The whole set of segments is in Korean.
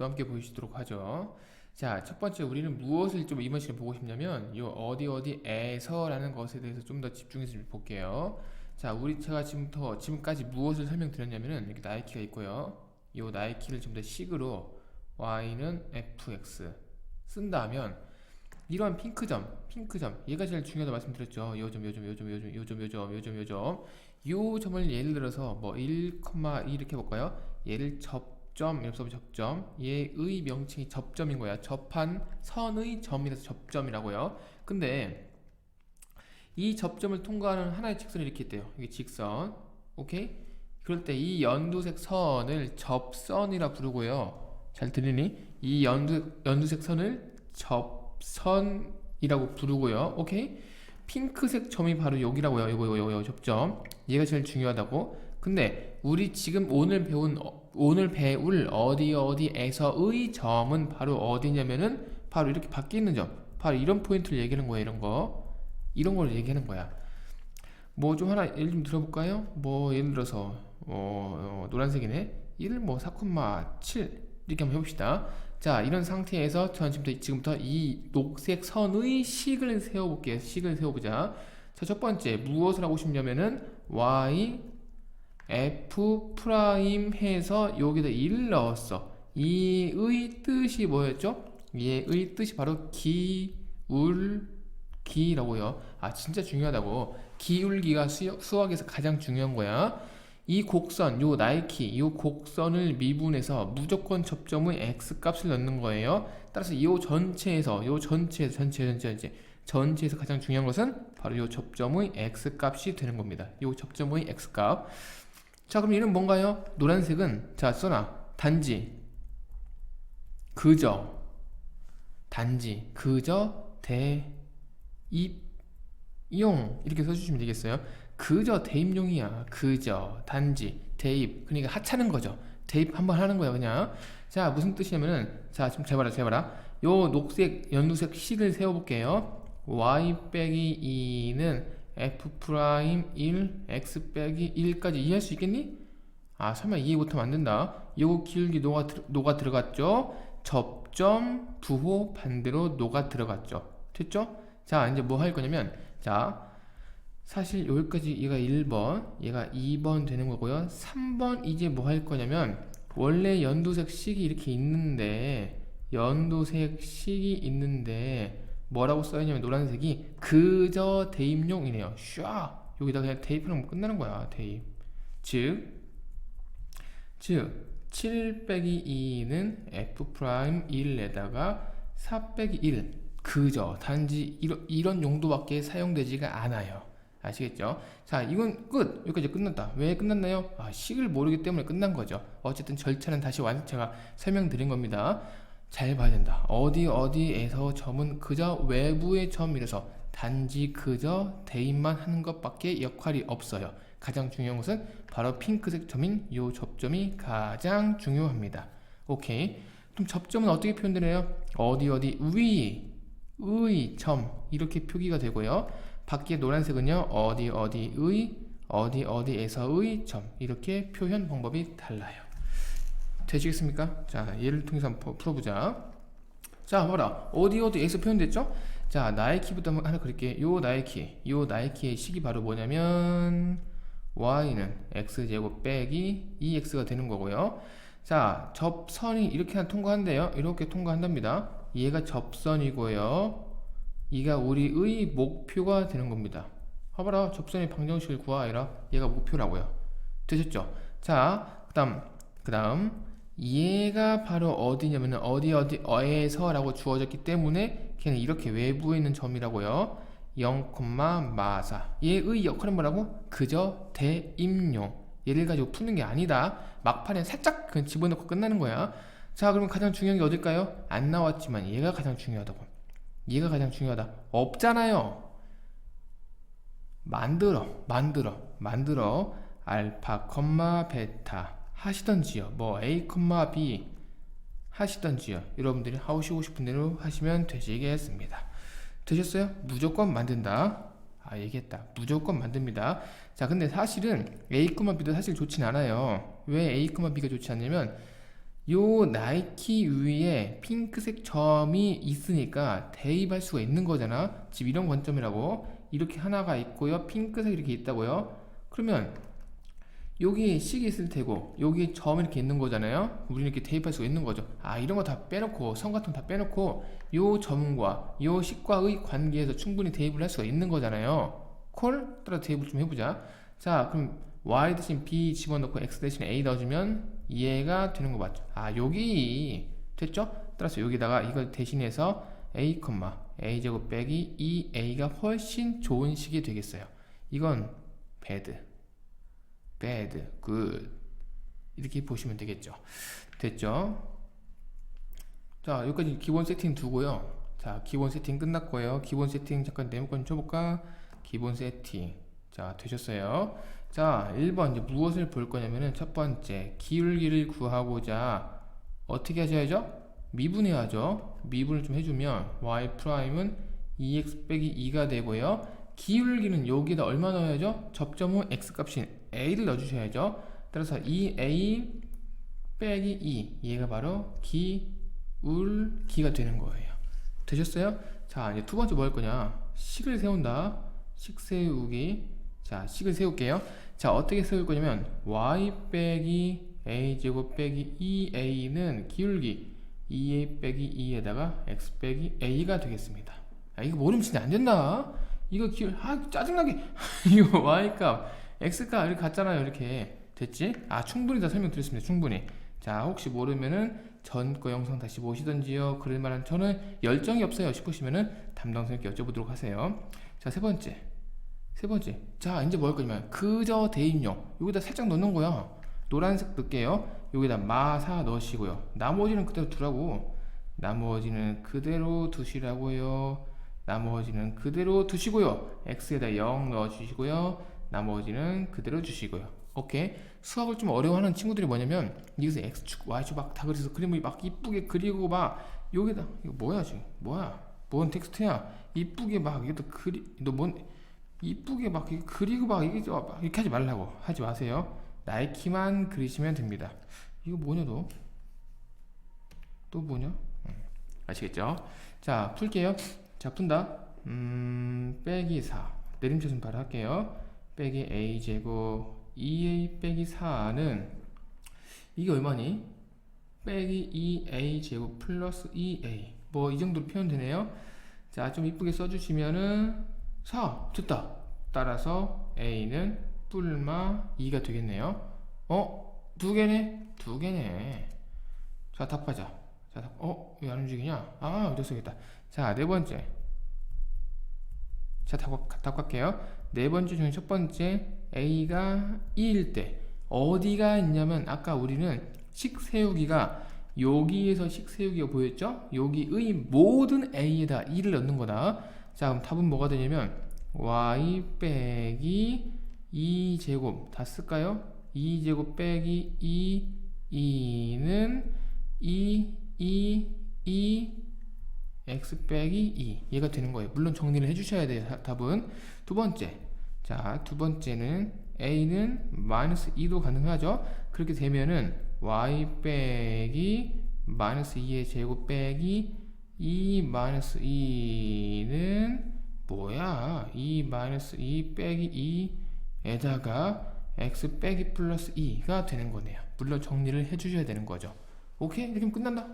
또 함께 보시도록 하죠. 자, 첫 번째 우리는 무엇을 좀 이번 시간에 보고 싶냐면 요 어디 어디에서라는 것에 대해서 좀 더 집중해서 좀 볼게요. 자, 우리 제가 지금부터 지금까지 무엇을 설명드렸냐면은 이렇게 나이키가 있고요. 요 나이키를 좀 더 식으로 y는 fx 쓴다면 이러한 핑크점, 핑크점 얘가 제일 중요하다고 말씀드렸죠. 요점, 요점, 요점, 요점, 요점, 요점, 요점, 요점. 요 점을 예를 들어서 뭐 1, 2 이렇게 볼까요? 얘를 접 점, 이렇게 써보 접점. 얘의 명칭이 접점인 거야. 접한 선의 점이라서 접점이라고요. 근데 이 접점을 통과하는 하나의 직선이 이렇게 있대요. 이게 직선. 오케이? 그럴 때 이 연두색 선을 접선이라 부르고요. 잘 들리니? 이 연두 연두색 선을 접선이라고 부르고요. 오케이? 핑크색 점이 바로 여기라고요. 요거 요거 요거 접점. 얘가 제일 중요하다고. 근데 우리 지금 오늘 배운 어, 오늘 배울 어디 어디에서의 점은 바로 어디냐면은 바로 이렇게 밖에 있는 점. 바로 이런 포인트를 얘기하는 거예요. 이런 거. 이런 걸 얘기하는 거야. 뭐 좀 하나 예를 좀 들어볼까요? 뭐 예를 들어서 어, 어, 노란색이네. 1, 뭐4,7 이렇게 한번 해봅시다. 자 이런 상태에서 저는 지금부터, 지금부터 이 녹색 선의 식을 세워볼게요. 식을 세워보자. 자 첫 번째 무엇을 하고 싶냐면은 y f 프라임 해서 여기다 1을 넣었어. 이의 뜻이 뭐였죠? 얘의 뜻이 바로 기울기라고요. 아 진짜 중요하다고. 기울기가 수, 수학에서 가장 중요한 거야. 이 곡선, 요 나이키, 요 곡선을 미분해서 무조건 접점의 x 값을 넣는 거예요. 따라서 이 전체에서, 요 전체, 전체, 전체, 전체, 전체에서 가장 중요한 것은 바로 요 접점의 x 값이 되는 겁니다. 요 접점의 x 값. 자, 그럼 얘는 뭔가요? 노란색은 자 써놔. 단지, 그저, 단지, 그저, 대, 입, 용 이렇게 써주시면 되겠어요. 그저 대입용이야. 그저 단지 대입 그러니까 하찮은 거죠. 대입 한번 하는 거야 그냥. 자 무슨 뜻이냐면은 자좀 잘 봐라 잘 봐라. 요 녹색 연두색 식을 세워볼게요. y 빼기 2는 f 프라임 1 x 빼기 1까지 이해할 수 있겠니? 아 설마 이해 못하면 안 된다. 요 기울기 들- 녹아 들어갔죠. 접점 부호 반대로 녹아 들어갔죠. 됐죠? 자 이제 뭐 할 거냐면 자 사실 여기까지 얘가 1번, 얘가 2번 되는 거고요. 3번 이제 뭐 할 거냐면 원래 연두색 식이 이렇게 있는데 연두색 식이 있는데 뭐라고 써있냐면 노란색이 그저 대입용이네요. 샤 여기다 그냥 대입하면 끝나는 거야. 대입. 즉, 즉, 7 빼기 2는 f 프라임 1에다가 4 빼기 1 그저 단지 이런, 이런 용도밖에 사용되지가 않아요. 아시겠죠? 자, 이건 끝. 여기까지 끝났다. 왜 끝났나요? 아, 식을 모르기 때문에 끝난 거죠. 어쨌든 절차는 다시 완 제가 설명드린 겁니다. 잘 봐야 된다. 어디 어디에서 점은 그저 외부의 점이라서 단지 그저 대입만 하는 것밖에 역할이 없어요. 가장 중요한 것은 바로 핑크색 점인 요 접점이 가장 중요합니다. 오케이. 그럼 접점은 어떻게 표현되나요? 어디 어디 위, 의, 점 이렇게 표기가 되고요. 밖에 노란색은요 어디 어디의 어디 어디에서의 점 이렇게 표현 방법이 달라요. 되시겠습니까? 자 예를 통해서 한번 풀어보자. 자 봐라 어디 어디 에서 표현됐죠? 자 나이키부터 하나 그릴게. 요 나이키, 요 나이키의 식이 바로 뭐냐면 y는 x 제곱 빼기 2x가 되는 거고요. 자 접선이 이렇게 통과한대요. 이렇게 통과한답니다. 얘가 접선이고요. 이가 우리의 목표가 되는 겁니다. 봐봐라 접선의 방정식을 구하라 얘가 목표라고요. 되셨죠? 자 그다음 그다음 얘가 바로 어디냐면 어디 어디 어에서 라고 주어졌기 때문에 걔는 이렇게 외부에 있는 점이라고요. 0, 마사 얘의 역할은 뭐라고? 그저 대입용 얘를 가지고 푸는 게 아니다. 막판에 살짝 그냥 집어넣고 끝나는 거야. 자 그러면 가장 중요한 게 어딜까요? 안 나왔지만 얘가 가장 중요하다고. 얘가 가장 중요하다. 없잖아요. 만들어, 만들어, 만들어. 알파, 베타 하시던지요. 뭐 a, b 하시던지요. 여러분들이 하시고 싶은 대로 하시면 되시겠습니다. 되셨어요? 무조건 만든다. 아 얘기했다. 무조건 만듭니다. 자 근데 사실은 a, b도 사실 좋진 않아요. 왜 a, b가 좋지 않냐면 요 나이키 위에 핑크색 점이 있으니까 대입할 수가 있는 거잖아. 지금 이런 관점이라고. 이렇게 하나가 있고요. 핑크색 이렇게 있다고요. 그러면 여기 식이 있을 테고 여기 점 이렇게 있는 거잖아요. 우리는 이렇게 대입할 수가 있는 거죠. 아 이런 거 다 빼놓고 선 같은 거 다 빼놓고 요 점과 요 식과의 관계에서 충분히 대입을 할 수가 있는 거잖아요. 콜 따라 대입을 좀 해보자. 자 그럼 y 대신 b 집어넣고 x 대신 a 넣어주면 이해가 되는 거 맞죠? 아 여기 됐죠? 따라서 여기다가 이걸 대신해서 a, a 제곱 빼기 2a가 훨씬 좋은 식이 되겠어요. 이건 bad, bad, good 이렇게 보시면 되겠죠. 됐죠? 자 여기까지 기본 세팅 두고요. 자 기본 세팅 끝났고요. 기본 세팅 잠깐 네모칸 쳐볼까? 기본 세팅 자 되셨어요. 자 1번 이제 무엇을 볼 거냐면은 첫 번째 기울기를 구하고자 어떻게 하셔야죠? 미분해야죠. 미분을 좀 해주면 y 프라임은 2x 빼기 2가 되고요. 기울기는 여기다 얼마 넣어야죠? 접점 후 x 값인 a를 넣어주셔야죠. 따라서 2a 빼기 2 얘가 바로 기울 기가 되는 거예요. 되셨어요? 자 이제 두 번째 뭐 할 거냐? 식을 세운다. 식 세우기. 자 식을 세울게요. 자 어떻게 세울 거냐면 y 빼기 a 제곱 빼기 2a는 기울기 2a 빼기 2에다가 x 빼기 a가 되겠습니다. 아, 이거 모르면 진짜 안 된다. 이거 기울 아 짜증나게 이거 y 값 x 값 이렇게 같잖아요. 이렇게 됐지? 아 충분히 다 설명드렸습니다. 충분히. 자 혹시 모르면은 전 거 영상 다시 보시던지요. 그럴 만한 저는 열정이 없어요. 싶으시면은 담당 선생님께 여쭤보도록 하세요. 자 세 번째. 세 번째. 자, 이제 뭐 할 거냐면 그저 대입용. 여기다 살짝 넣는 거야. 노란색 넣을게요. 여기다 마사 넣으시고요. 나머지는 그대로 두라고. 나머지는 그대로 두시라고요. 나머지는 그대로 두시고요. x에다 0 넣어주시고요. 나머지는 그대로 주시고요. 오케이. 수학을 좀 어려워하는 친구들이 뭐냐면 여기서 x축, y축 막 다 그려서 그림을 막 이쁘게 그리고 막 여기다 이거 뭐야 지금 뭐야 뭔 텍스트야 이쁘게 막 이것도 그리 너뭔 이쁘게 막 그리고 막 이게 이렇게 하지 말라고 하지 마세요. 나이키만 그리시면 됩니다. 이거 뭐냐 너? 또 뭐냐? 음, 아시겠죠? 자 풀게요. 자 푼다. 음 빼기 4 내림차순 바로 할게요. 빼기 a 제곱 2a 빼기 4는 이게 얼마니? 빼기 2a 제곱 플러스 2a 뭐 이 정도로 표현되네요. 자 좀 이쁘게 써주시면은 4 됐다 따라서 A는 뿔마 2가 되겠네요 어? 두 개네? 두 개네 자 답하자 자, 답. 어? 왜 안 움직이냐? 아 됐어겠다 자 네 번째 자 답, 답할게요 네 번째 중에 첫 번째 A가 2일 때 어디가 있냐면 아까 우리는 식 세우기가 여기에서 식 세우기가 보였죠? 여기의 모든 A에다 2를 넣는 거다 자 그럼 답은 뭐가 되냐면 y 빼기 2제곱 다 쓸까요? 2제곱 빼기 2 2는 2 2 2 x 빼기 2 얘가 되는 거예요. 물론 정리를 해주셔야 돼요. 답은 두 번째 자 두 번째는 a는 마이너스 2도 가능하죠. 그렇게 되면은 y 빼기 마이너스 2의 제곱 빼기 2 마이너스 2는 뭐야? 2 마이너스 2 빼기 2에다가 x 빼기 플러스 2가 되는 거네요. 물론 정리를 해주셔야 되는 거죠. 오케이? 이렇게 끝난다.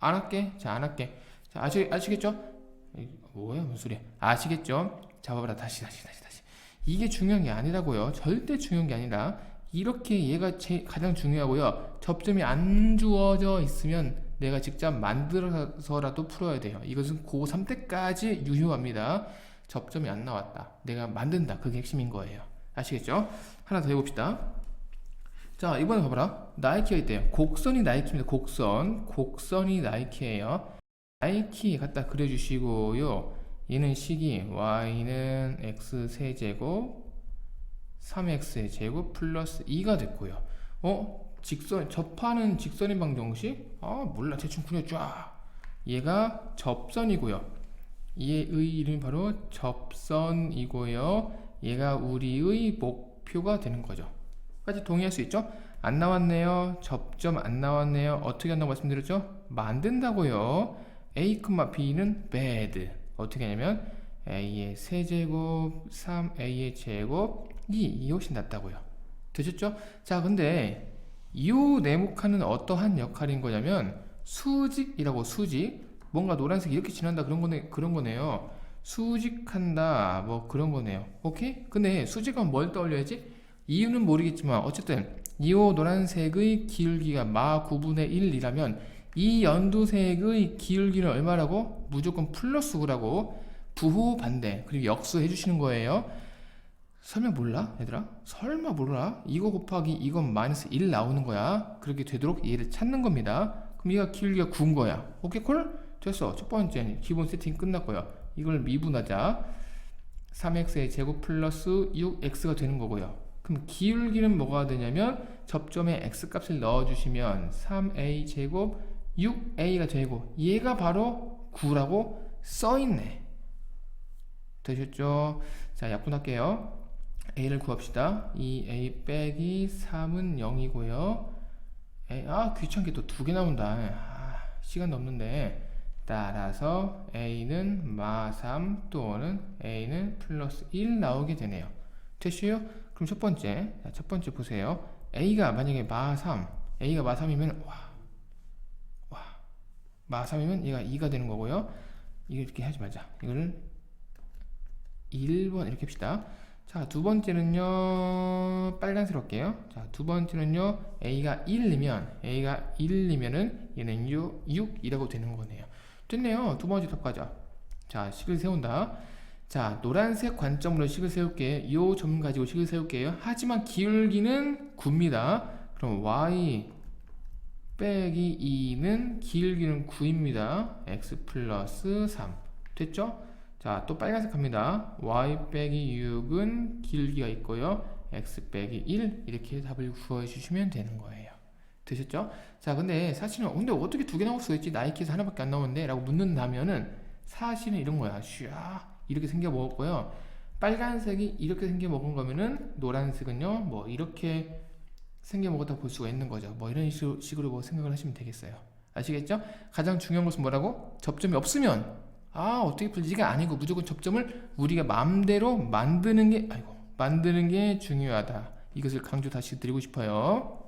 안 할게. 자, 안 할게. 자, 아시, 아시겠죠? 뭐야, 무슨 소리야? 아시겠죠? 잡아봐라. 다시, 다시, 다시, 다시. 이게 중요한 게 아니라고요. 절대 중요한 게 아니라 이렇게 얘가 제, 가장 중요하고요. 접점이 안 주어져 있으면 내가 직접 만들어서라도 풀어야 돼요. 이것은 고3 때까지 유효합니다. 접점이 안 나왔다. 내가 만든다. 그게 핵심인 거예요. 아시겠죠? 하나 더 해봅시다. 자, 이번에 봐봐라. 나이키가 있대요. 곡선이 나이키입니다. 곡선. 곡선이 나이키예요. 나이키 갖다 그려주시고요. 얘는 식이 y는 x 세제곱 3x의 제곱 플러스 2가 됐고요. 어? 직선 접하는 직선의 방정식? 아 몰라 대충 그려 쫙. 얘가 접선이고요. 얘의 이름이 바로 접선이고요. 얘가 우리의 목표가 되는 거죠. 까지 동의할 수 있죠? 안 나왔네요. 접점 안 나왔네요. 어떻게 한다고 말씀드렸죠? 만든다고요. A, b는 bad. 어떻게 하냐면 a의 세제곱 3a의 제곱 2 이것이 낫다고요. 되셨죠? 자, 근데 이 네모칸은 어떠한 역할인 거냐면 수직이라고 수직 뭔가 노란색 이렇게 지난다 그런 거네 그런 거네요. 수직한다 뭐 그런 거네요. 오케이? 근데 수직은 뭘 떠올려야지? 이유는 모르겠지만 어쨌든 이호 노란색의 기울기가 마 9분의 1이라면 이 연두색의 기울기는 얼마라고? 무조건 플러스 9라고 부호 반대 그리고 역수 해주시는 거예요. 설명 몰라 얘들아? 설마 몰라? 이거 곱하기 이건 마이너스 1 나오는 거야. 그렇게 되도록 얘를 찾는 겁니다. 그럼 얘가 기울기가 9인 거야. 오케이 콜? 됐어. 첫 번째 기본 세팅 끝났고요. 이걸 미분하자. 3x의 제곱 플러스 6x가 되는 거고요. 그럼 기울기는 뭐가 되냐면 접점에 x 값을 넣어주시면 3a 제곱 6a가 되고 얘가 바로 9라고 써있네. 되셨죠? 자 약분할게요. a를 구합시다. 2a 빼기 3은 0이고요. 아 귀찮게 또 두 개 나온다. 아, 시간도 없는데 따라서 a는 마3 또는 a는 플러스 1 나오게 되네요. 됐어요? 그럼 첫 번째, 자, 첫 번째 보세요. a가 만약에 마3, a가 마3이면 와, 와, 마 3이면 얘가 2가 되는 거고요. 이렇게 하지 말자. 이거를 1번 이렇게 합시다. 자, 두 번째는요, 빨간색 할게요. 자, 두 번째는요, A가 1이면, A가 1이면은 얘는 6, 6이라고 되는 거네요. 됐네요. 두 번째 답 가자. 자, 식을 세운다. 자, 노란색 관점으로 식을 세울게요. 이점 가지고 식을 세울게요. 하지만 기울기는 9입니다. 그럼 Y 빼기 2는 기울기는 9입니다. X 플러스 3. 됐죠? 자, 또 빨간색 합니다. y 빼기 6은 길기가 있고요. x 빼기 1 이렇게 답을 구해 주시면 되는 거예요. 되셨죠? 자, 근데 사실은 근데 어떻게 두 개 나올 수가 있지? 나이키에서 하나밖에 안 나오는데 라고 묻는다면은 사실은 이런 거야. 슈아 이렇게 생겨 먹었고요. 빨간색이 이렇게 생겨 먹은 거면은 노란색은요. 뭐 이렇게 생겨 먹었다 볼 수가 있는 거죠. 뭐 이런 식으로, 뭐 생각을 하시면 되겠어요. 아시겠죠? 가장 중요한 것은 뭐라고? 접점이 없으면 아 어떻게 풀지가 아니고 무조건 접점을 우리가 마음대로 만드는 게 아이고 만드는 게 중요하다 이것을 강조 다시 드리고 싶어요